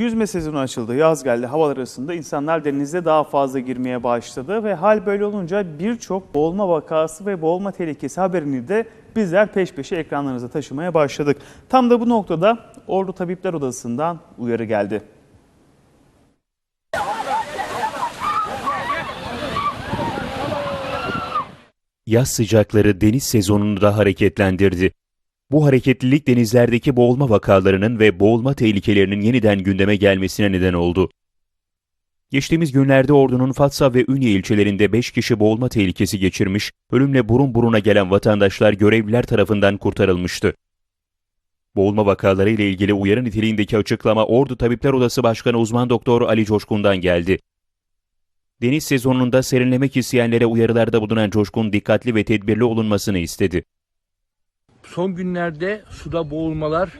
Yüzme sezonu açıldı, yaz geldi, havalar arasında insanlar denize daha fazla girmeye başladı ve hal böyle olunca birçok boğulma vakası ve boğulma tehlikesi haberini de bizler peş peşe ekranlarınıza taşımaya başladık. Tam da bu noktada Ordu Tabipler Odası'ndan uyarı geldi. Yaz sıcakları deniz sezonunu da hareketlendirdi. Bu hareketlilik denizlerdeki boğulma vakalarının ve boğulma tehlikelerinin yeniden gündeme gelmesine neden oldu. Geçtiğimiz günlerde Ordu'nun Fatsa ve Ünye ilçelerinde 5 kişi boğulma tehlikesi geçirmiş, ölümle burun buruna gelen vatandaşlar görevliler tarafından kurtarılmıştı. Boğulma vakaları ile ilgili uyarı niteliğindeki açıklama Ordu Tabipler Odası Başkanı uzman doktor Ali Coşkun'dan geldi. Deniz sezonunda serinlemek isteyenlere uyarılarda bulunan Coşkun dikkatli ve tedbirli olunmasını istedi. Son günlerde suda boğulmalar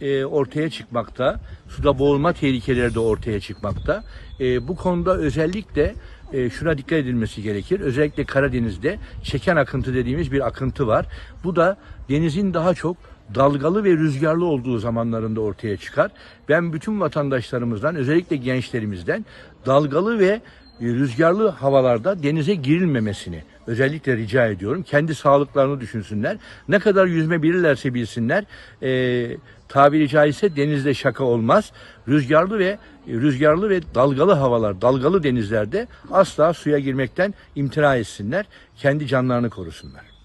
e, ortaya çıkmakta. Suda boğulma tehlikeleri de ortaya çıkmakta. E, bu konuda özellikle e, şuna dikkat edilmesi gerekir. Özellikle Karadeniz'de çeken akıntı dediğimiz bir akıntı var. Bu da denizin daha çok dalgalı ve rüzgarlı olduğu zamanlarında ortaya çıkar. Ben bütün vatandaşlarımızdan özellikle gençlerimizden dalgalı ve rüzgarlı havalarda denize girilmemesini özellikle rica ediyorum. Kendi sağlıklarını düşünsünler. Ne kadar yüzme bilirlerse bilsinler. E, tabiri caizse denizde şaka olmaz. Rüzgarlı ve rüzgarlı ve dalgalı havalar, dalgalı denizlerde asla suya girmekten imtina etsinler. Kendi canlarını korusunlar.